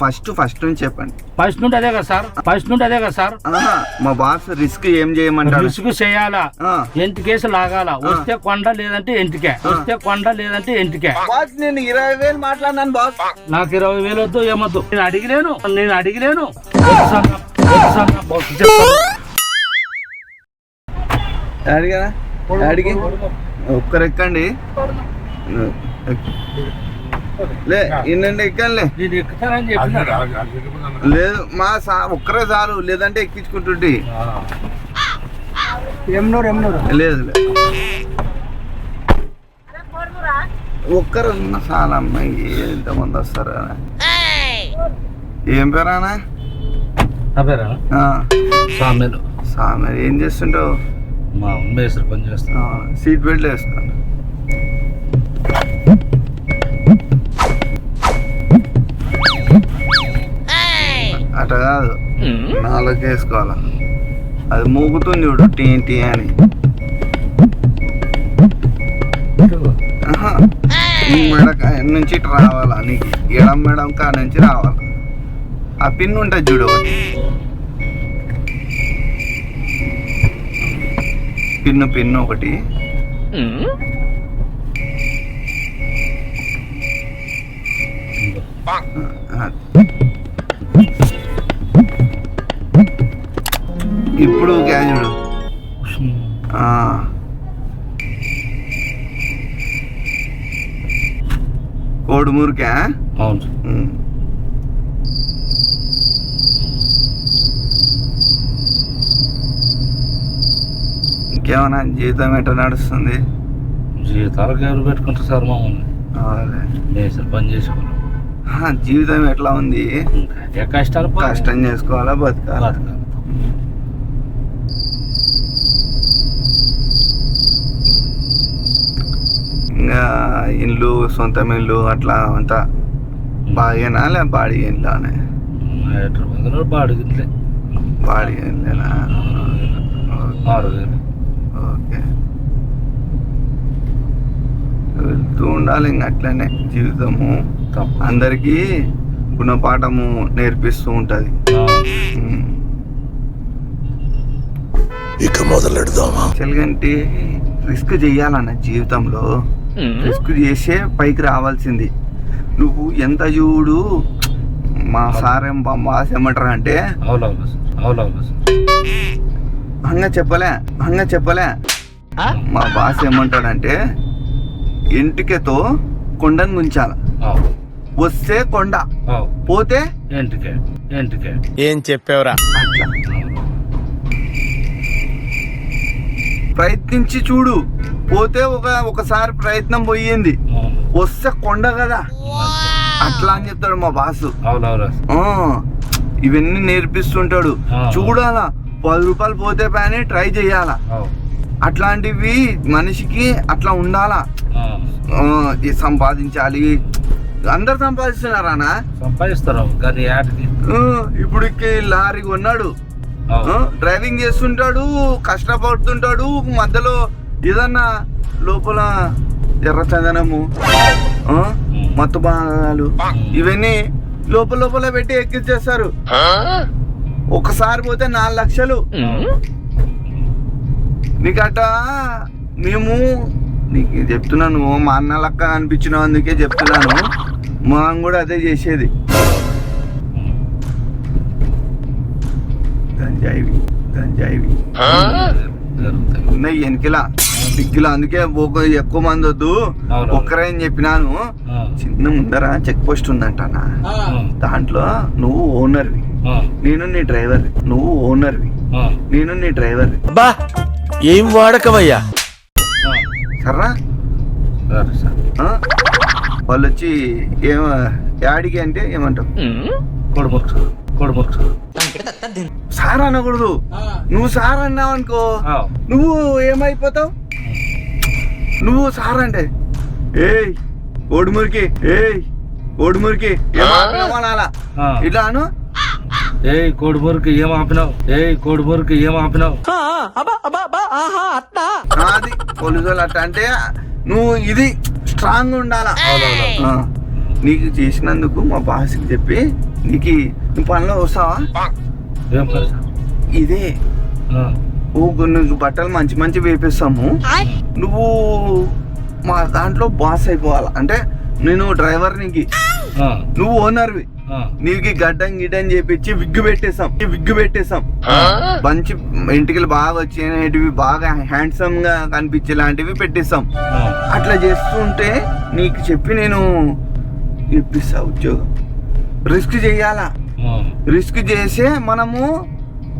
First first నుంచి చెప్పండి. First నుండి అదే కదా సార్? ఫస్ట్ నుండి అదే కదా సార్? ఆహా, మా బాస్ రిస్క్ ఏం చేయమంటాడు? రిసుగు చేయాలా? ఆ. ఎంటి కేసు లాగాల? వస్తే కొండ లేదంటే ఎంటికే. వస్తే కొండ లేదంటే ఎంటికే. బాస్ నేను ఇరవై వేలు మాట్లాడినాను బాస్. నాకు ఇరవై వేలు వద్దు ఏమొద్దు. నేను అడిగిలేను నేను అడిగిలేను. వద్దు సార్, వద్దు సార్, నా బాస్ చెప్తాను. అడిగా అడిగి ఒక్కరెక్కండి లే ఇన్నండి లేదు మా సా ఒక్కరే చాలు లేదంటే ఎక్కించుకుంటుంటే. ఎమ్నూరు ఎమ్నూరు. లేదు లేదు. ఒక్కరు ఉన్న చాలా అమ్మాయి ఎంతమంది వస్తారు ఏం పేరానా సామెలు. సామె ఏం చేస్తుంటావు? మా మేస్త్రి పని చేస్తాను సీట్ బెల్ట్ వేసుకోండి అట కాదు. నాలుగు వేసుకోవాలా? అది మూగుతుంది చూడు టీ టీ అని. ఈ మెడక నుంచి రావాలా నీకు? ఎడం మెడం కా నుంచి రావాలా? ఆ పిన్ ఉంటుంది చూడు ఒకటి. పిన్ను పిన్ను ఒకటి. ఆ. ఇప్పుడు ఆ. కోడి మురికా అవును. ఇంకేమన్నా జీవితం ఎట్లా నడుస్తుంది? జీతాలకు ఎవరు పెట్టుకుంటారు సార్ మమ్మల్ని అదే. మేస్త్రి పని ఆ, జీవితం ఎట్లా ఉంది? కష్టాలు కష్టం చేసుకోవాలా బతకాలా? బతకాలి. ఇంకా ఇల్లు సొంతం ఇల్లు అట్లా అంతా బాగేనా లే బాడీ ఇల్లానే హైదరాబాద్లో బాడీ ఆరు వేలు ఓకే. వెళ్తూ ఉండాలి ఇంక అట్లనే జీవితము. అందరికీ గుణపాఠము నేర్పిస్తూ ఉంటుంది. ఇక మొదలెడదామా? చెలగంటి రిస్క్ చేయాలన్న జీవితంలో రిస్క్ చేసే పైకి రావాల్సింది. నువ్వు ఎంత చూడు మా సార్ ఏం బాస్ ఏమంటారు అంటే హంగ చెప్పలే హంగ చెప్పలే. మా బాస్ ఏమంటాడంటే ఎంటికతో కొండను గుంచాల అవు వస్తే కొండ అవు పోతే? ఎంటికే ఎంటికే ఏం చెప్పావురా? ప్రయత్నించి చూడు. పోతే ఒక ఒకసారి ప్రయత్నం పోయింది. వస్తే కొండ కదా. అట్లా అని చెప్తాడు మా బాసు. ఇవన్నీ నేర్పిస్తుంటాడు. చూడాలా పది రూపాయలు పోతే పని ట్రై చేయాలా. అట్లాంటివి మనిషికి అట్లా ఉండాలా. సంపాదించాలి. అందరు సంపాదిస్తున్నారానా సంపాదిస్తారు ఇప్పుడు లారీ కొన్నాడు. డ్రైవింగ్ చేస్తుంటాడు కష్టపడుతుంటాడు మధ్యలో ఏదన్నా లోపల ఎర్రచందనము ఆ, మత్తు భాగాలు ఇవన్నీ లోపల లోపల పెట్టి ఎక్కించేస్తారు. ఒకసారి పోతే నాలుగు లక్షలు. నీకట మేము నీకు చెప్తున్నాను మా అన్న లక్క అనిపించిన అందుకే చెప్తున్నాను. మా కూడా అదే చేసేది. గంజాయివి గంజాయివి. జరుగుతాయి ఉన్నాయి వెనకలా. డిగ్గిలా అందుకే ఒక ఎక్కువ మంది వద్దు. ఒక్కరే అని చెప్పినాను. చిన్న ముందర చెక్ పోస్ట్ ఉందంట. దాంట్లో నువ్వు ఓనర్వి. నేను నీ డ్రైవర్వి. నువ్వు ఓనర్వి. నేను నీ డ్రైవర్వి. బా ఏం వాడకవయ్యా? ఆ. సర్రా? వాళ్ళు వచ్చి ఏమ యాడికి అంటే ఏమంటావు? సార్ కొడుమురు సార్ సార్ అనకూడదు. నువ్వు సార్ అన్నావు అనుకో నువ్వు ఏమైపోతావు? నువ్వు సార్ అంటే ఏయ్ ఓడిమురికి ఏయ్ ఓడిమురికి ఏమనాలా ఆ. ఇట్లా అను? ఏయ్ కోడిమూరికి ఏం ఆపినావు? ఏయ్ కోడిమూరికి ఏం ఆపినావు? అది పోలీసు వాళ్ళు అట్ట అంటే నువ్వు ఇది స్ట్రాంగ్ ఉండాలా? నీకు చేసినందుకు మా బాస్కి చెప్పి నీకు నువ్వు పనిలో వస్తావా? ఇదే. నీకు బట్టలు మంచి మంచి వేపిస్తాము. నువ్వు మా దాంట్లో బాస్ అయిపోవాలి. అంటే నేను డ్రైవర్ నీకు. నువ్వు ఓనర్వి. నీకు గడ్డం గిడ్డం చేపించి విగ్గు పెట్టేసాం ఈ విగ్గు పెట్టేసాం మంచి ఇంటికి బాగా వచ్చేటివి బాగా హ్యాండ్సమ్గా కనిపించేలాంటివి పెట్టేస్తాం. ఆ. అట్లా చేస్తుంటే నీకు చెప్పి నేను ఇప్పిస్తా ఉద్యోగం. రిస్క్ చేయాలా. రిస్క్ చేసే మనము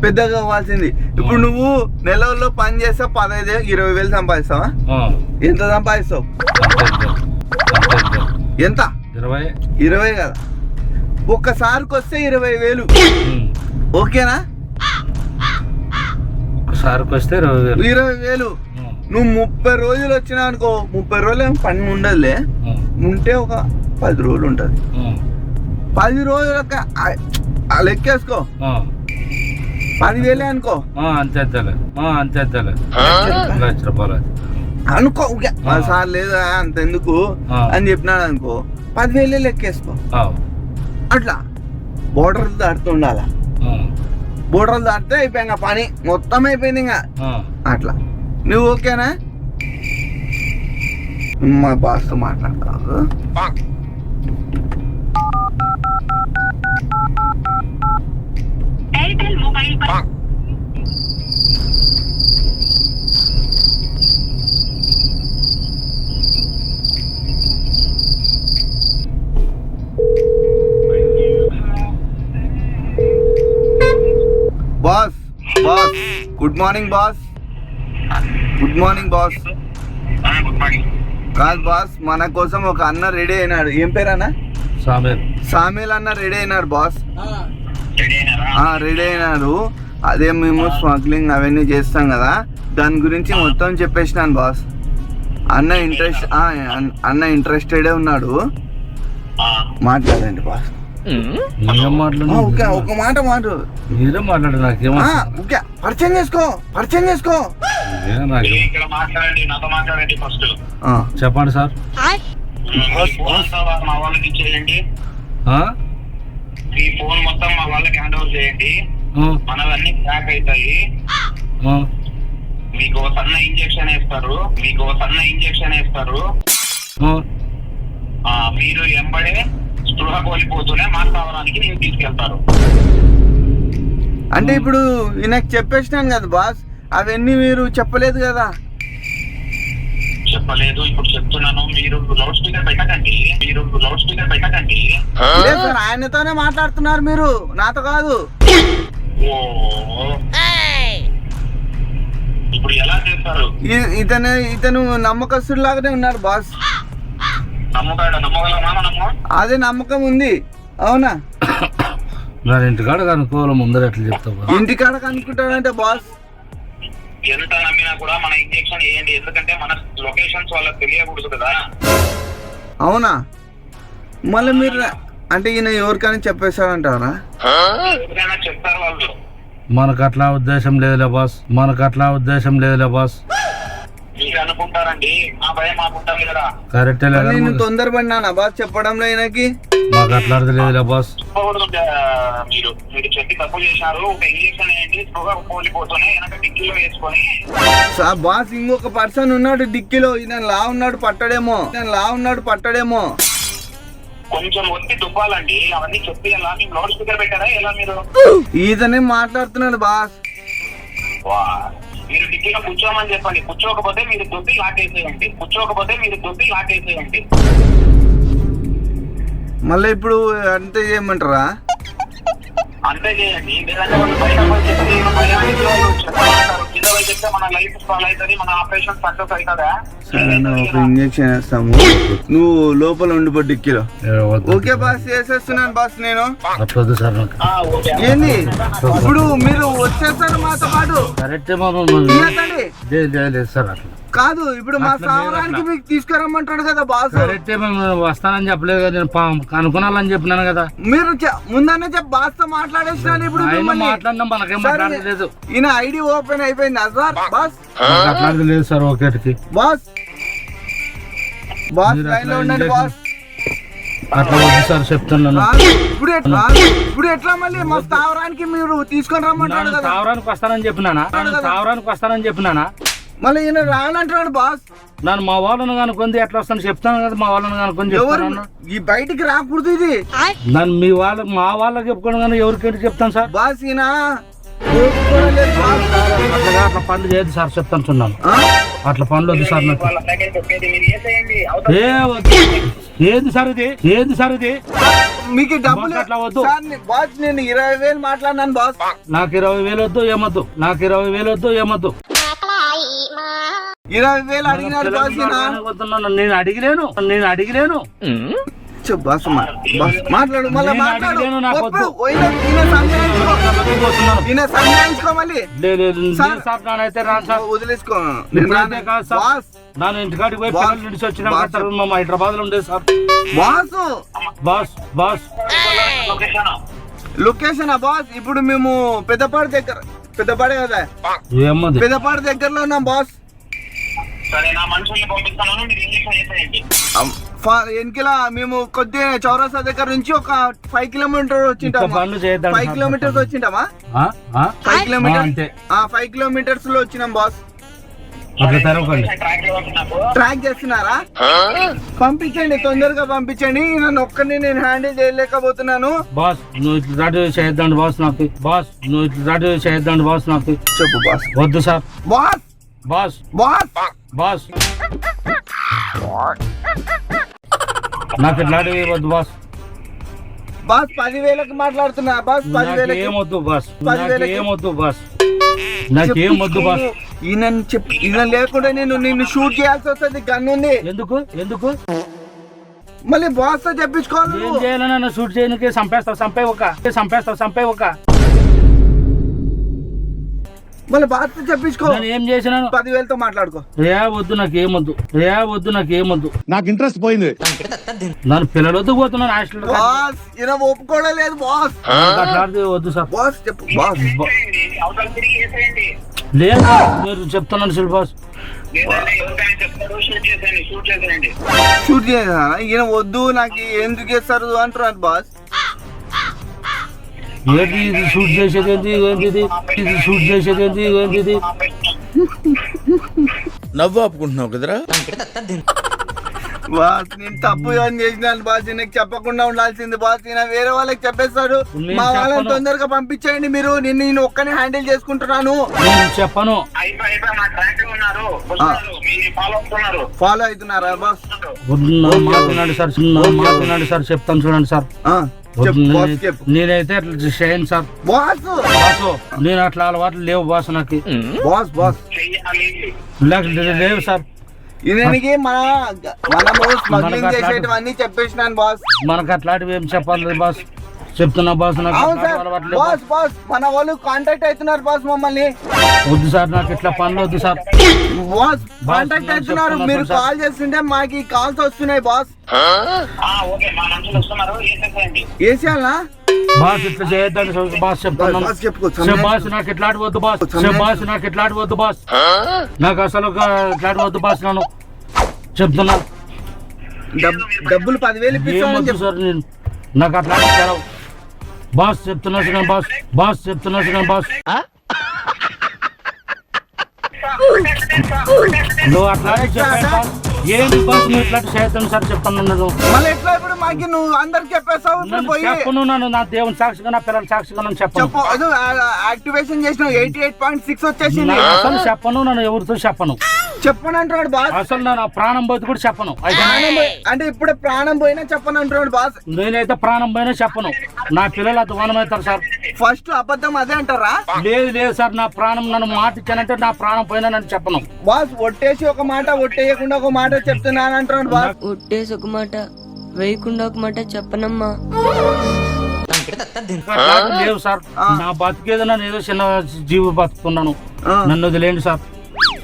పెద్దగా అవ్వాల్సింది ఇప్పుడు నువ్వు నెలలో పని చేస్తే పదహైదు ఇరవై వేలు సంపాదిస్తావా. ఎంత సంపాదిస్తావు. ఎంత? ఇరవై. ఇరవై కదా. ఒక్కసారికి వస్తే ఇరవై వేలు. ఓకేనా? ఒకసారికి వస్తే ఇరవై వేలు. ఇరవై వేలు. నువ్వు ముప్పై రోజులు వచ్చినా అనుకో ముప్పై రోజులు ఏం పని ఉండదులే. ఉంటే ఒక పది రోజులు ఉంటుంది. పది రోజులక లెక్కేసుకో. పదివేలే అనుకో. అనుకో సార్ లేదు అంత ఎందుకు అని చెప్పినాడు అనుకో పదివేలే లెక్కేసుకో. అట్లా బోర్డర్లు దాటుతుండాలా బోర్డర్లు దాటితే అయిపోయింది పని మొత్తం అయిపోయింది ఇంకా. అట్లా. నువ్వు ఓకేనా? మా బాస్తో మాట్లాడతావు? मोबाइल पर boss boss good morning boss good morning boss good morning కాదు బాస్ మన కోసం ఒక అన్న రెడీ అయినాడు ఏం పేరు అన్న సామేల్ సామీల్ అన్న రెడీ అయినాడు బాస్ రెడీనా ఆ రెడీ అయినారు? అదే మేము స్మగ్లింగ్ అవన్నీ చేస్తాం కదా. దాని గురించి మొత్తం చెప్పేసినాను బాస్. అన్న ఇంట్రెస్ట్ అన్న ఇంట్రెస్టెడే ఉన్నాడు. మాట్లాడండి బాస్. ఓకే ఒక మాట మీరే మాట్లాడు నాకేమో ఓకే పరిచయం చేసుకో పరిచయం చేసుకో. చెప్పండి సార్. మీ ఫోన్ మొత్తం మా వాళ్ళకి హ్యాండ్ ఓవర్ చేయండి. మనవన్నీ ట్రాక్ అవుతాయి. మీకు ఒక సన్న ఇంజెక్షన్ వేస్తారు. మీకు ఒక సన్న ఇంజెక్షన్ వేస్తారు. మీరు ఎంబడే స్పృహ కోల్పోతూనే మా స్థావరానికి నేను తీసుకెళ్తారు. అంటే ఇప్పుడు ఈయనకు చెప్పేసినాను కదా బాస్. అవన్నీ మీరు చెప్పలేదు కదా. చెప్పలేదు. ఇప్పుడు చెప్తున్నాను. మీరు లౌడ్ స్పీకర్ పెట్టకండి. మీరు లౌడ్ స్పీకర్ పెట్టకండి. లేదు సార్ ఆయనతోనే మాట్లాడుతున్నారు మీరు. నాతో కాదు. ఓ. ఇప్పుడు ఎలా చేస్తారు? ఇతను ఇతను నమ్మకస్తుడు లాగానే ఉన్నాడు బాస్. నమ్మకాడ? నమ్మగలమా మనము అదే నమ్మకం ఉంది. అవునా? నా ఇంటికాడ కనుక్కోవాలి ముందర ఎట్లా చెప్తావా? ఇంటికాడ కనుక్కుంటాడంటే బాస్. ఎంత నమ్మినా కూడా మన ఇంజెక్షన్ వేయండి. ఎందుకంటే మన లొకేషన్స్ వాళ్ళకి తెలియకూడదు కదా. అవునా? మళ్ళీ మీరు అంటే ఈయన ఎవరికైనా చెప్పేశాడంటారా? ఎవరికైనా చెప్తారు వాళ్ళు. మనకు అట్లా ఉద్దేశం లేదులే బాస్. మనకు అట్లా ఉద్దేశం లేదులే బాస్. మీరు అనుకుంటారండి. మా భయం మాకుంటారు కదా. కరెక్టే మళ్ళీ లేదా నేను తొందరపడినానా బాస్ చెప్పడంలో ఈయనకి. మాకు అట్లా లేదులే బాస్. మీరు. మీరు చెప్పి తప్పు చేశారు. ఒక ఇంజెక్షన్ వేయండి స్పృహ కోల్పోతూనే వెనక డిక్కీలో వేసుకొని. బాస్ ఇంకొక పర్సన్ ఉన్నాడు డిక్కీలో. ఈయన లా ఉన్నాడు పట్టడేమో. ఈయన లా ఉన్నాడు పట్టడేమో. కొంచెం ఒత్తి దుబ్బాలండి అవన్నీ చెప్పి ఎలా? మీరు లౌడ్ స్పీకర్ పెట్టారా? ఎలా మీరు? ఈతనే మాట్లాడుతున్నాడు బాస్. వా, మీరు డిక్కీలో కూర్చోమని చెప్పండి. కూర్చోకపోతే మీరు దొబ్బి లాకేసేయండి కూర్చోకపోతే మీరు దొబ్బి లాకేసేయండి మళ్ళీ ఇప్పుడు అంతే చేయమంటారా? అంతే చేయండి లేదంటే వాళ్ళు బయట పోయి చెప్తే భయానికి వాళ్ళు చెప్పాలంటారు. కింద పోయి చెప్తే మన లైఫ్ స్పాల్ అవుతుంది మన ఆపరేషన్ సక్సెస్ అవుతుందా సరే నా ఒక ఇంజక్షన్ వేస్తాము. నువ్వు లోపల ఉండిపో డిక్కీలో. ఓకే బాస్ చేసేస్తున్నాను బాస్ నేను. అట్లా వద్దు సార్ నాకు. ఆ, ఓకే. ఏంది? ఇప్పుడు మీరు వచ్చేస్తారు మాతో పాటు. కరెక్టే లేదు లేదు సార్ అట్లా కాదు ఇప్పుడు మా స్థావరానికి. మీకు తీసుకురమ్మంటాడు కదా బాస్. కరెక్టే వస్తానని చెప్పలేదు కదా నేను కనుక్కున్నాలని చెప్పినాను కదా. మీరు ముందనే చెప్పి బాస్తో మాట్లాడేసినాను ఇప్పుడు. మాట్లాడినా మనకేం మాట్లాడలేదు. ఈయన ఐడి ఓపెన్ అయిపోయింది సార్? బాస్? మాకు అట్లాంటిది లేదు సార్ ఒకటికి బాస్? బాస్ లైన్లో ఉండండి బాస్. అట్లా సార్ చెప్తున్నాను. ఇప్పుడు ఎట్- రాదు. ఇప్పుడు ఎట్లా మళ్ళీ మా స్థావరానికి మీరు తీసుకొని రమ్మంటాడు నన్ను కదా. తావరానికి వస్తానని చెప్పినానా? నన్ను తావరానికి వస్తానని చెప్పినానా? మళ్ళీ ఈయన రానంటున్నాడు బాస్. నన్ను మా వాళ్ళని కనుక్కుంది ఎట్లా వస్తాను చెప్తాను కదా మా వాళ్ళని కనుక్కొని ఎవరు? చెప్తాను ఈ బయటికి రాకూడదు ఇది. నన్ను మీ వాళ్ళకి మా వాళ్ళకి చెప్పుకోవడం కానీ ఎవరికి చెప్తాను సార్? బాస్ ఈయన ఒప్పుకోలేదు బాస్. అట్లా అట్లా పనులు చేయదు సార్ చెప్తాను ఆ? అట్లా పనులు వద్దు సార్ నాకు. వాళ్ళ ప్యాకేజ్ చెప్పేది మీరు వేసేయండి అవతల ఏ వద్దు. ఏది సార్ ఇది? ఏది సార్ ఇది? మీకు డబ్బులు బాస్ అట్లా వద్దు. సార్, నే- బాస్ నేను ఇరవై వేలు మాట్లాడినాను బాస్. నాకు ఇరవై వేలు వద్దు ఏమొద్దు. నాకు ఇరవై వేలు వద్దు ఏమొద్దు. ఇరవై వేలు అడిగినాడు. నేను అడిగిలేను నేను అడిగిలేను. బాస్ మాట్లాడు మళ్ళీ మాట్లాడు. వదిలేసుకో. ఇంటికాడికి పోయి. పిల్లలు వచ్చిన. మా హైదరాబాద్లో ఉండేది sir. Boss. Boss boss. Location location boss? ఇప్పుడు మేము పెద్దపాడు దగ్గర పెద్దపాడే కదా. పెద్దపాడు దగ్గరలో ఉన్నాం బాస్ సరే నా మనుషుల్ని పంపిస్తాను మీరు ఇంజక్షన్ చేసేయండి. అమ్, ఫా- వెనకల మేము కొద్దిగా చౌరస్తా దగ్గర నుంచి ఒక ఫైవ్ కిలోమీటర్ వచ్చింటామా? ఫైవ్ కిలోమీటర్స్ వచ్చింటామా? ఆ? ఆ? ఫైవ్ ఆ ఫైవ్ కిలోమీటర్స్లో వచ్చినాం బాస్ అట్లా తెరవకండి ట్రాక్ చేస్తున్నారా? పంపించండి తొందరగా పంపించండి. నన్ను ఒక్కరిని నేను హ్యాండిల్ చేయలేకపోతున్నాను. బాస్ నువ్వు ఇట్లా చేయొద్దండి బాస్ నాకు. బాస్ నువ్వు ఇట్లా చేయొద్దండి బాస్ నాకు. చెప్పు బాస్. వద్దు sir. Boss! Boss! Boss! Boss! నాకు ఇట్లా రెడీ వద్దు బాస్. బాస్ పదివేలకు మాట్లాడుతున్నా. బాస్ పదివేలకి. నాకేమొద్దు బాస్. పదివేలకి. నాకేమొద్దు బాస్. నాకేం వద్దు బాస్. ఈయన చెప్పు ఈయన లేకుండా నేను నిన్ను షూట్ చేయాల్సి వస్తుంది గన్ ఉంది ఎందుకు? ఎందుకు? మళ్ళీ బాస్తో చెప్పించుకోవాలి ఏం నువ్వు. చేయాలని నన్ను షూట్ చేయడానికి చంపేస్తావు చంపే ఒక చంపేస్తావు చంపే ఒక మళ్ళీ చెప్పించుకో నేను ఏం చేసినాను? పదివేలతో మాట్లాడుకో. రే వద్దు నాకు ఏమొద్దు రే వద్దు నాకు ఏమొద్దు నాకు ఇంట్రెస్ట్ పోయింది. నన్ను పిల్లలు వద్దు పోతున్నాను హాస్టల్ బాస్ ఈయన ఒప్పుకోవడం లేదు బాస్. అట్లాంటిది వద్దు సార్. బాస్ చెప్పు బాస్. లేదు మీరు చెప్తున్నాను శిల్ బాస్. షూట్ చేసా ఈయన వద్దు నాకు ఎందుకు చేస్తారు అంటున్నారు బాస్. ఏంటి ఇది షూట్ చేసేది ఏంటి ఏంటి ఇది? ఇది షూట్ చేసేది ఏంటి ఏంటి ఇది? నవ్వు ఆపుకుంటున్నావు కదరా? బాస్ నేను తప్పు ఏం చేసినాను బాస్. ఈయనకి చెప్పకుండా ఉండాల్సింది బాస్. వేరే వాళ్ళకి చెప్పేస్తాడు. మా వాళ్ళని. తొందరగా పంపించేయండి మీరు. నేను నేను ఒక్కనే హ్యాండిల్ చేసుకుంటున్నాను. నేను చెప్పను. ఫాలో అవుతున్నారు. ఫాలో అవుతున్నారా బాస్? నా మాట వినండి సార్. నా మాట వినండి సార్. చెప్తాను చూడండి సార్. నేనైతే- అట్లా చేయను సార్. బాస్? బాసు నేను అట్లా అలవాట్లు లేవు బాసు నాకు. Boss boss. లేవు సార్. మన మనము స్మగ్లింగ్ చేసేటివన్నీ చెప్పేసినాను బాస్. మనకు అట్లాంటివి ఏం చెప్పాలి బాస్? చెప్తున్నా బాస్ నాకు అవును సార్. బాస్ బాస్ మన వాళ్ళు కాంటాక్ట్ అవుతున్నారు బాస్ మమ్మల్ని. వద్దు సార్ నాకు ఇట్లా పనులు వద్దు సార్. బాస్ కాంటాక్ట్ నేను అవుతున్నారు. చెప్తున్నా మీరు సార్. కాల్ చేస్తుంటే మాకు ఈ కాల్స్ వస్తున్నాయి బాస్. ఆ, ఓకే మా మనుషులు వస్తున్నారు. వేసేసేయండి వేసేయాలా బాస్ ఇట్లా చేయొద్దండి సార్. బాస్ చెప్తున్నాను బాస్ చెప్పుకో సే బాస్ నాకు ఇట్లాంటి వద్దు బాస్. బాస్ నాకు ఇట్లాంటి వద్దు బాస్. నాకు అసలు ఒక ఇట్లాంటి వద్దు బాస్ నేను చెప్తున్నా. డబ్- డబ్బులు పదివేలు ఏం ఇప్పిస్తానని వద్దు చెప్పు. సార్ నేను. నాకు అట్లాంటి తెలవు. బాస్ చెప్తున్నా సార్ బాస్ బాస్ చెప్తున్నా సార్ బాస్. నువ్వు అట్లాంటి చెప్పాను ఏంటి బాస్ నువ్వు ఇట్లాంటి చేయొద్దని సార్ చెప్తాను నేను మళ్ళీ ఎట్లా ఇప్పుడు మాకి నువ్వు అందరికి చెప్పేస్తావు? ఇప్పుడు నన్ను పోయి చెప్పను నన్ను నా దేవుని సాక్షిగా నా పిల్లల సాక్షిగా నన్ను చెప్పను. చెప్పు. అది యాక్టివేషన్ చేసిన ఎయిటీ ఎయిట్ పాయింట్ సిక్స్ వచ్చేసింది. నాకు అసలు చెప్పను నన్ను ఎవరితో చెప్పను. చెప్పని అంటున్నాడు బాస్. అసలు నా ప్రాణం పోతే కూడా చెప్పను. అయితే ప్రాణం పోయి- అంటే ఇప్పుడే ప్రాణం పోయినా చెప్పని అంటున్నాడు బాస్. నేనైతే ప్రాణం పోయినా చెప్పను. నా పిల్లలు అది వనమవుతారు సార్. ఫస్ట్ అబద్ధం అదే అంటారా? లేదు లేదు సార్ నా ప్రాణం నన్ను మాట ఇచ్చానంటే నా ప్రాణం పోయినా నన్ను చెప్పను. బాస్ ఒట్టేసి ఒక మాట ఒట్టేయకుండా ఒక మాట చెప్తున్నాను అంటున్నాడు బాస్. ఒట్టేసి ఒక మాట వేయకుండా ఒక మాట చెప్పనమ్మా. అట్లాంటివి లేవు సార్. నా బతికేదో నన్ను ఏదో చిన్న జీవి బతుకుతున్నాను ఆ. నన్ను వదిలేండి సార్.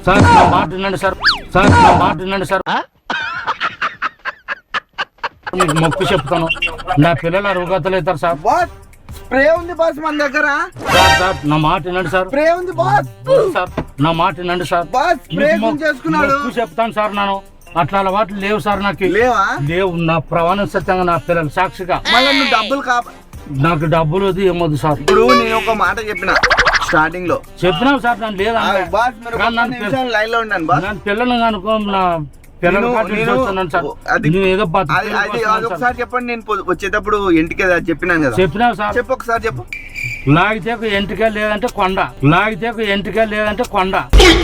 సార్ నా మాట వినండి సార్. సార్ నా మాట వినండి సార్. మీకు మొక్కు చెప్తాను. నా పిల్లలు అరుగతలు అవుతారు సార్. బాస్ స్ప్రే ఉంది బాస్ మన దగ్గర. సార్ సార్ నా మాట వినండి సార్. స్ప్రే ఉంది బాస్. సార్ నా మాట వినండి సార్. బాస్ స్ప్రే చేసుకున్నాడు. మొక్కు చెప్తాను సార్ నేను. అట్లా అలవాట్లు లేవు సార్ నాకు. లేవా? లేవు నా ప్రమాణం సత్యంగా నా పిల్లలు సాక్షిగా. మళ్ళీ నువ్వు డబ్బులు కా నాకు డబ్బులు ఏమొద్దు సార్. ఇప్పుడు నేను ఒక మాట చెప్పిన. స్టార్టింగ్లో చెప్పినాం సార్ దాని లేదా లైన్లో ఉండండి బాస్. నన్ను పిల్లలు అనుకో నా పిల్లలు ఒకసారి చెప్పండి నేను వచ్చేటప్పుడు ఇంటికి చెప్పినాను కదా. చెప్పినా సార్. చెప్పు ఒకసారి చెప్పు. లాగితే ఎంటికే లేదంటే కొండ. లాగితే ఎంటికే లేదంటే కొండ.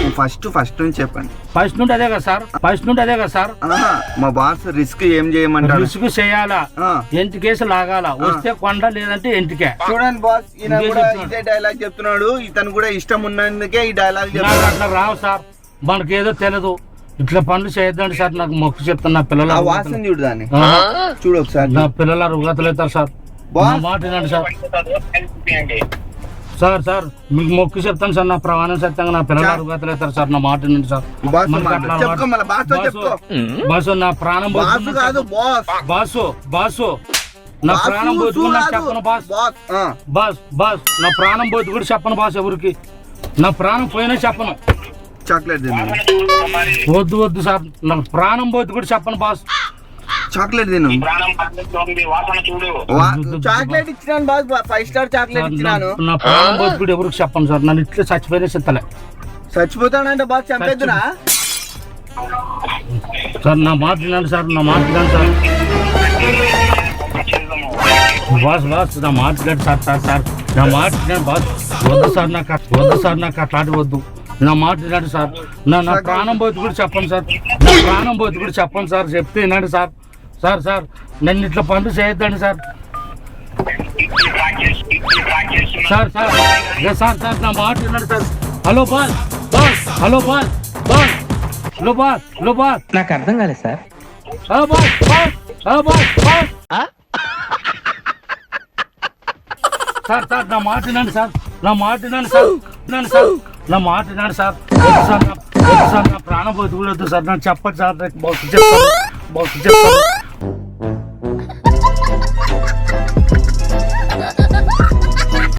ఫస్ట్ ఫస్ట్ నుంచి చెప్పండి. ఫస్ట్ నుండి అదే కదా సార్? ఫస్ట్ నుండి అదే కదా సార్? ఆహా, మా బాస్ రిస్క్ ఏం చేయమంటారు రిసుగు చేయాలా? ఆ. ఎంటికేసి లాగాల? వస్తే కొండ లేదంటే ఎంటికే చూడండి బాస్ ఈయన ఇదే కూడా చెప్తున్నాడు. ఇదే డైలాగ్ చెప్తున్నాడు. ఇతను కూడా ఇష్టం ఉన్నందుకే ఈ డైలాగ్ నాకు చెప్తున్నాడు. అట్లా రావు సార్. మనకి ఏదో తెలియదు ఇట్లా పనులు చేయొద్దండి సార్. నాకు మొక్కు చెప్తాను నా పిల్లలు ఆ అరుగతలు- వాసన చూడు దాన్ని. ఆ, చూడు ఒకసారి. నా పిల్లలు అరుగతలేతారు సార్. బాస్. నా మాట వినండి సార్. సార్ సార్ మీకు మొక్కు చెప్తాను సార్ నా ప్రమాణం సత్యంగా నా పిల్లలు సార్. అరుగతలేతారు సార్ నా మాట వినండి సార్. బాస్ నా ప్రాణం బాస్ బాస్. బాసు బాసు నా ప్రాణం కాదు. చెప్పను బాస్. బాస్. బాస్ నా ప్రాణం పోతు కూడా చెప్పను బాస్ ఎవరికి? నా ప్రాణం పోయినా చెప్పను. చాక్లెట్ వద్దు వద్దు సార్ నా ప్రాణం పోతు కూడా చెప్పను బాస్. చాక్లెట్ తిను. చాక్లెట్ ఇచ్చినాను బాస్ ఫైవ్ స్టార్ చాక్లెట్ ఇచ్చినాను. నా- ప్రాణం ఎవరికి చెప్పను సార్? నన్ను ఇట్లా చచ్చిపోయినా చెత్తలే. చచ్చిపోతానంటే బాస్ చంపేద్దునా? సార్ నా మాట వినండి సార్ నా మాట వినండి సార్. బాస్ బాస్ నా మాట వినండి సార్ సార్ సార్. నా మాట వినండి బాస్. వద్దు సార్ నాకు వద్దు సార్ నాకు అట్లాంటి వద్దు. నా మాట వినండి సార్. నా నా ప్రాణం పోతు కూడా చెప్పండి సార్. నా ప్రాణం పోతు కూడా చెప్పండి సార్. చెప్తే వినండి సార్. సార్ సార్ నన్ను ఇట్లా పనులు చేయొద్దండి sir. Sir sir sir sir నా మాట వినండి sir. Hello boss boss hello boss boss hello boss hello boss. నాకు అర్థం కాలేదు sir. Hello boss boss hello boss boss. Sir sir నా మాట వినండి సార్. నా మాట వినండి సార్. వినండి సార్. నా మాట వినండి సార్. సార్ నా వద్దు సార్ నా ప్రాణం వద్దు సార్. నాకు చెప్పండి సార్. నాకు బాక్స్ చెప్తాను. బాక్స్ చెప్తాను.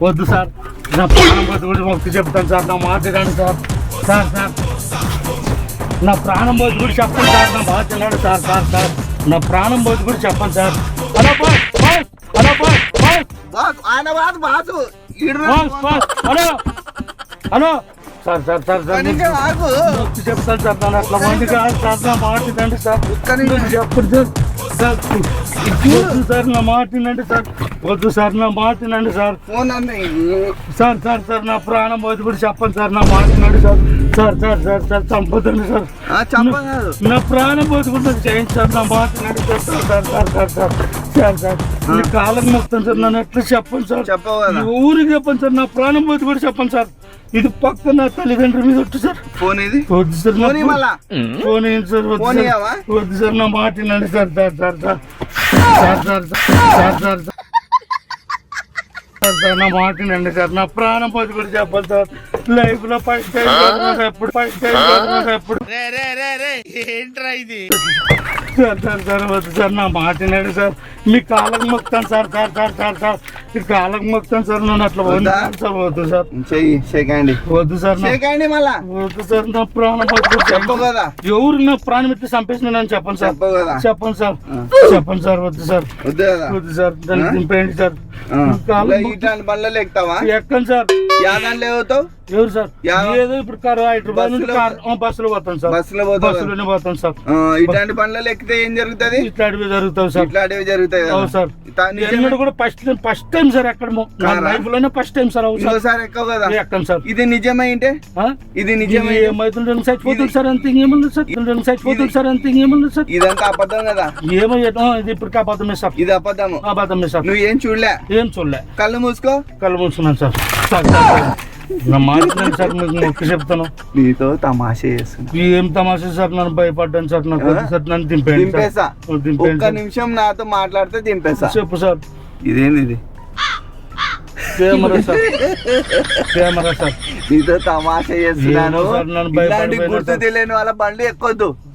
వద్దు సార్. నా ప్రాణం పోతు కూడా మొక్కు చెప్తాను సార్. నా మాట సార్. Sir sir. నా ప్రాణం పోతు కూడా చెప్పండి సార్. నా మాట వినండి సార్ సార్ సార్. నా ప్రాణం పోతు కూడా చెప్పండి sir. Hello boss boss hello boss boss. Boss ఆయన బాస్ బాసు. ఈడు boss boss hello. Hello. Sir sir sir sir నొక్కి చెప్తాను సార్. నన్ను అట్లా మంది కాదు సార్. నా మాట వినండి సార్. చెప్పండి సార్. సార్. నా మాట వినండి సార్. వద్దు సార్ నా మాట వినండి సార్ సార్ సార్ సార్ నా ప్రాణం పోతే కూడా చెప్పండి సార్ నా మాట వినండి sir sir sir sir sir చంపదండి sir నా ప్రాణం పోతుకుంటుంది చేయండి సార్ నా మాట sir sir sir sir sir sir sir sir మీ కాలం మొత్తం సార్ నన్ను ఎట్లా చెప్పండి సార్ ఊరికి చెప్పండి సార్ నా ప్రాణం పోతే కూడా చెప్పండి సార్ ఇది పక్క నా తల్లిదండ్రుల మీద ఒట్టు సార్ ఫోన్ ఇది వద్దు సార్ నా ఫోన్ ఏంటి సార్ వద్దు సార్ ఇయ్యవా? వద్దు సార్ నా మాట వినండి sir sir sir sir sir sir sir sir చెప్పాలి సార్ నా మాట వినండి సార్. నా ప్రాణం పోసి కూడా చెప్పాలి సార్. లైఫ్లో ఫైట్ ఎప్పుడు ఫైట్ ఎప్పుడు ఏంట్రా ఇది? సార్ సార్ సార్ వద్దు సార్ నా మాట వినండి సార్. మీ కాళ్ళకు మొక్తాను sir sir sir sir sir. మీ కాళ్ళకు మొక్తాను సార్ నన్ను అట్లా వద్దు? సార్ వద్దు సార్. చెయ్యి వద్దు సార్ నా షేక్ హ్యాండ్ మళ్ళా. వద్దు సార్ నా ప్రాణం చెప్పవు కదా. ఎవరు నా ప్రాణం ఇట్లా చంపేసినానని చెప్పండి సార్. చెప్పండి సార్. చెప్పండి సార్ వద్దు సార్. వద్దు సార్ దాన్ని? దింపేయండి సార్. ఎక్కుతావా? ఎక్కండి సార్. యాదాంట్లో అవుతావు ఎవరు సార్? యా- ఏదో ఇప్పుడు కారు హైదరాబాద్ నుండి బస్సులో- కారు ఆ, బస్సులో పోతాం సార్. బస్సులో పోతావు? కదా? బస్సులోనే పోతాం సార్. ఆ, ఇట్లాంటి బండ్లలో ఎక్కితే ఏం జరుగుతుంది? ఇట్లాంటివి జరుగుతాయి సార్. ఇట్లాంటివి జరుగుతాయి అవును సార్. కూడా ఫస్ట్ ఫస్ట్ టైం సార్ ఎక్కడ? లైఫ్లోనే ఫస్ట్ టైం సార్ అవును సార్. ఎక్కవు కదా? ఎక్కండి సార్. ఇది నిజమైంటే? ఇది నిజమే ఏమైతుండే చచ్చిపోతుంది సార్ అంత ఇంకేముంది సార్? చచ్చిపోతుంది సార్ అంత ఇంకేముంది సార్? ఇదంతా అబద్ధం కదా? ఏమయ్యా ఇది ఇప్పుడు అబద్ధమే సార్. ఇది అబద్ధము. అబద్ధమే సార్. నువ్వు ఏం చూడలే? ఏం చూడలే. కళ్ళు మూసుకో. కళ్ళు మూసుకున్నాను సార్, సార్. నా మాట సార్ మీకు మొక్కి చెప్తాను. నీతో తమాషా చేస్తున్నా. ఏం తమాషా సార్? నన్ను భయపడ్డాను సార్ నాకు వద్దు సార్ నన్ను దింపేయండి దింపేసా సార్ ఓ, దింపేయండి ఒక్క సార్. నిమిషం నాతో మాట్లాడితే దింపేసా చెప్పు సార్. ఇదేంది ఇది? Camera sir. Camera sir. నీతో తమాషా చేస్తున్నాను. ఏమో సార్, నన్ను ఇలాంటి భయపడిపోయినా గుర్తు సార్. తెలియని వాళ్ళ బండ్లు ఎక్కొద్దు.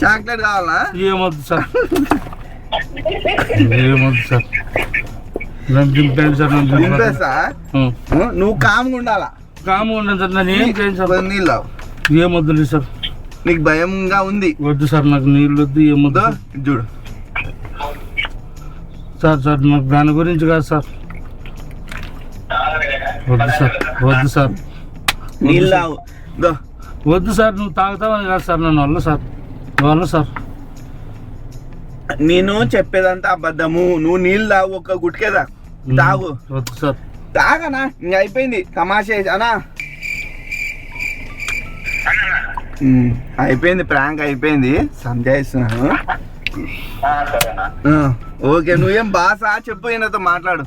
చాక్లెట్ కావాలా? ఏమొద్దు సార్. ఏమొద్దు సార్. నన్ను దింపండి సార్ నన్ను దింపండి. నువ్వు కామ్గా ఉండాలా? కాము ఉండదు సార్ నన్ను ఏం చేయను సార్? కొన్ని నీళ్ళు తాగు. ఏమొద్దు లేదు సార్. నీకు భయంగా ఉంది. వద్దు సార్ నాకు నీళ్ళు వద్దు ఏమొద్దు. ఇది చూడు. సార్ సార్ నాకు దాని గురించి కాదు సార్. వద్దు సార్ వద్దు సార్. నీళ్ళు తాగు. వద్దు సార్ నువ్వు తాగుతావని కాదు సార్ నన్ను వల్ల సార్. వల్ల సార్. నేను చెప్పేదంతా అబద్ధము. నువ్వు నీళ్ళు తాగు ఒక్క గుట్కే తాగు. సార్. తాగనా? ఇంక అయిపోయింది. తమాషా అనా అయిపోయింది ప్రాంక్ అయిపోయింది. సంజాయిస్తున్నాను ఆ, ఓకే. నువ్వేం బాసా? చెప్పు ఈయనతో మాట్లాడు.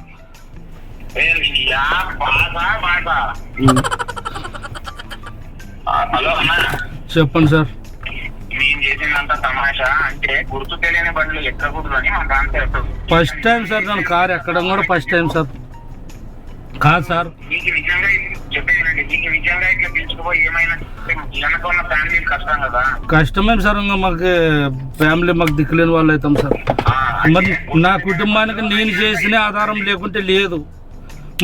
చెప్పండి సార్. నేను చేసినంత తమాషా? అంటే గుర్తు తెలియని బండ్లు ఎక్కకూడదు అని మా కాన్సెప్ట్ ఫస్ట్ టైం సార్ నన్ను కార్ ఎక్కడం కూడా ఫస్ట్ టైం సార్ కాదు సార్ నీకు నిజంగా చెప్పేది నీకు నిజంగా ఇట్లా పిలుచుకుపోయి ఏమైనా వెనక ఉన్న ఫ్యామిలీ కష్టం కదా? కష్టమే సార్ ఇంకా మాకు ఫ్యామిలీ మాకు దిక్కులేని వాళ్ళు అవుతాం సార్ మరి నా కుటుంబానికి నేను చేసిన ఆధారం లేకుంటే లేదు.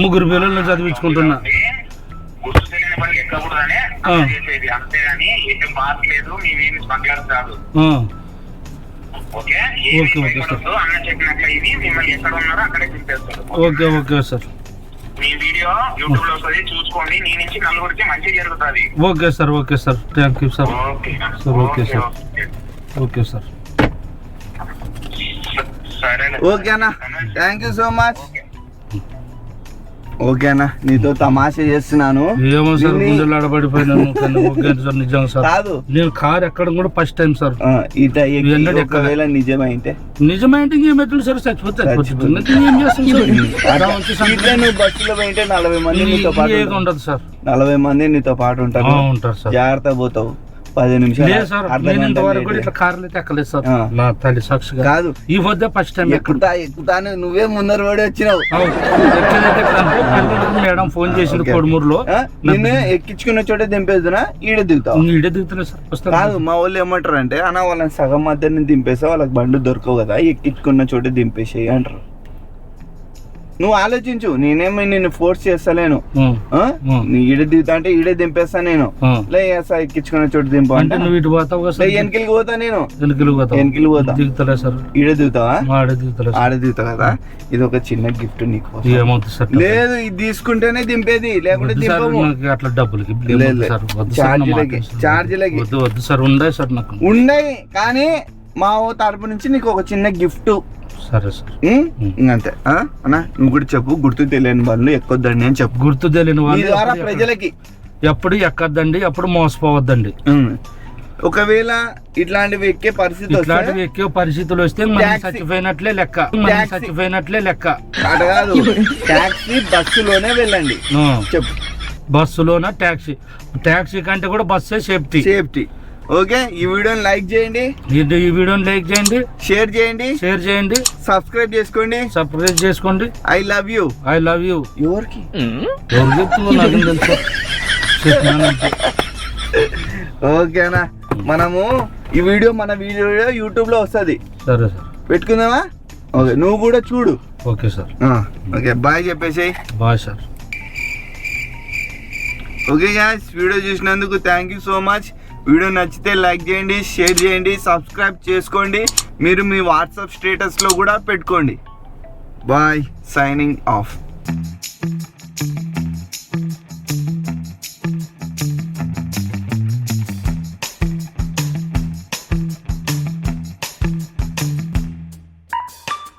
ముగ్గురు పిల్లల్ని చదివించుకుంటున్నా. గుర్తు తెలియని ఎక్కకూడదనే ఆ. చేసేది అంతేగాని ఎటు పాస్ లేదు మేమేమి స్మగ్లర్ కాదు ఓకే? Okay, okay, sir. భయపడొద్దు. అన్న చెప్పినట్లు ఇది. మిమ్మల్ని ఎక్కడ ఉన్నారో అక్కడే చూపిస్తారు. ఓకే? Okay sir. మీ వీడియో యూట్యూబ్లో వస్తుంది. చూసుకోండి. నీ నుంచి నలుగురికి మంచి జరుగుతుంది. Okay sir. Okay sir. Thank you sir. Okay. Sir, okay, sir. Okay. Okay sir. ఓకేనా థ్యాంక్ యూ సో మచ్ ఓకేనా? నీతో తమాషా చేస్తున్నాను. ఏమో సార్ గుండెలు నిజం సార్. కాదు. నేను కార్ ఎక్కడం కూడా ఫస్ట్ టైం సార్. ఇట. ఒకవేళ చచ్చిపోతుంది ఇంకా ఏం చేస్తాం సార్? నువ్వు బస్సులో పోయింటే నలభై మంది నీతో పాటు. ఉండదు సార్. నలభై మంది నీతో పాటు ఉంటారు. ఉంటారు సార్. జాగ్రత్త పోతావు. పది నిమిషాలు సార్ అర్ధ నేను గంట ఇంతవరకు కూడా లేట్. ఇట్లా కార్లు ఎక్కలేదు సార్. నా తల్లి సాక్షిగా కాదు. ఈ వద్ద ఫస్ట్ టైం ఎక్కుతా ఎక్కుతాను నువ్వే ముందర పడి వచ్చినావు. మేడం ఫోన్ చేసింది. కొడుమూరులో? నిన్ను ఎక్కించుకున్న చోట దింపేదునా ఈడ దిగుతావు? ఇడే దిగుతున్నాయి సార్ కాదు మా వాళ్ళు ఏమంటారు అంటే అన్న వాళ్ళని సగం మధ్యన దింపేసా వాళ్ళకి బండ్లు దొరకవు కదా ఎక్కించుకున్న చోట దింపేసేయి అంటారు. నువ్వు ఆలోచించు నేనేమి నిన్ను ఫోర్స్ చేస్తలేను. నీ ఈడ దిగుతా అంటే ఈడే దింపేస్తా నేను. ఆ. లే సార్ ఎక్కించుకున్న చోట దింపు అంటే నువ్వు ఇటు పోతావు లే వెనకలికి పోతా నేను. వెనకలు పోతా. దిగుతలే సార్? ఈడ దిగుతావా? ఆడే దిగుతలే సార్. ఆడ దిగుతావు కదా? ఇది ఒక చిన్న గిఫ్ట్ నీకు ఏమవుతుంది సార్ లేదు ఇది తీసుకుంటేనే దింపేది లేకుంటే దింపము. అట్లా డబ్బులకి ఛార్జీలకి. ఛార్జీలకి. వద్దు సార్ ఉండే సార్ నాకు. ఉన్నాయి కానీ మా ఓ తరపు నుంచి నీకు ఒక చిన్న గిఫ్ట్. సరే సార్. అంతే. ఆ? అన్నా నువ్వు కూడా చెప్పు గుర్తు తెలియని వాళ్ళు ఎక్కొద్దండి అని చెప్పు. గుర్తు తెలియని వాళ్ళు ద్వారా ఎప్పుడు ప్రజలకి. ఎప్పుడు ఎక్కద్దండి ఎప్పుడు మోసపోవద్దండి. ఒకవేళ ఇట్లాంటివి ఎక్కే పరిస్థితి ఇట్లాంటివి ఎక్కే పరిస్థితులు వస్తే మనం. చచ్చిపోయినట్లే లెక్క. చచ్చిపోయినట్లే లెక్క. కాదు. టాక్సీ బస్సులోనే వెళ్ళండి. చెప్పు. బస్సులోన ట్యాక్సీ? ట్యాక్సీ కంటే కూడా బస్సే సేఫ్టీ. సేఫ్టీ. ఓకే ఈ వీడియోని లైక్ చేయండి. ఈ వీడియోని లైక్ చేయండి. షేర్ చేయండి. షేర్ చేయండి. సబ్స్క్రైబ్ చేసుకోండి. సబ్స్క్రైబ్ చేసుకోండి. I love you. I love you. ఎవరికి? ఓకేనా? మనము ఈ వీడియో మన వీడియో యూట్యూబ్లో వస్తుంది. సరే సార్. పెట్టుకుందామా? ఓకే నువ్వు కూడా చూడు. Okay sir. ఓకే బాయ్ చెప్పేసి. Bye sir. Okay guys video చూసినందుకు thank you so much video నచ్చితే లైక్ చేయండి షేర్ చేయండి సబ్స్క్రైబ్ చేసుకోండి. మీరు మీ వాట్సాప్ స్టేటస్లో కూడా పెట్టుకోండి. Bye signing off.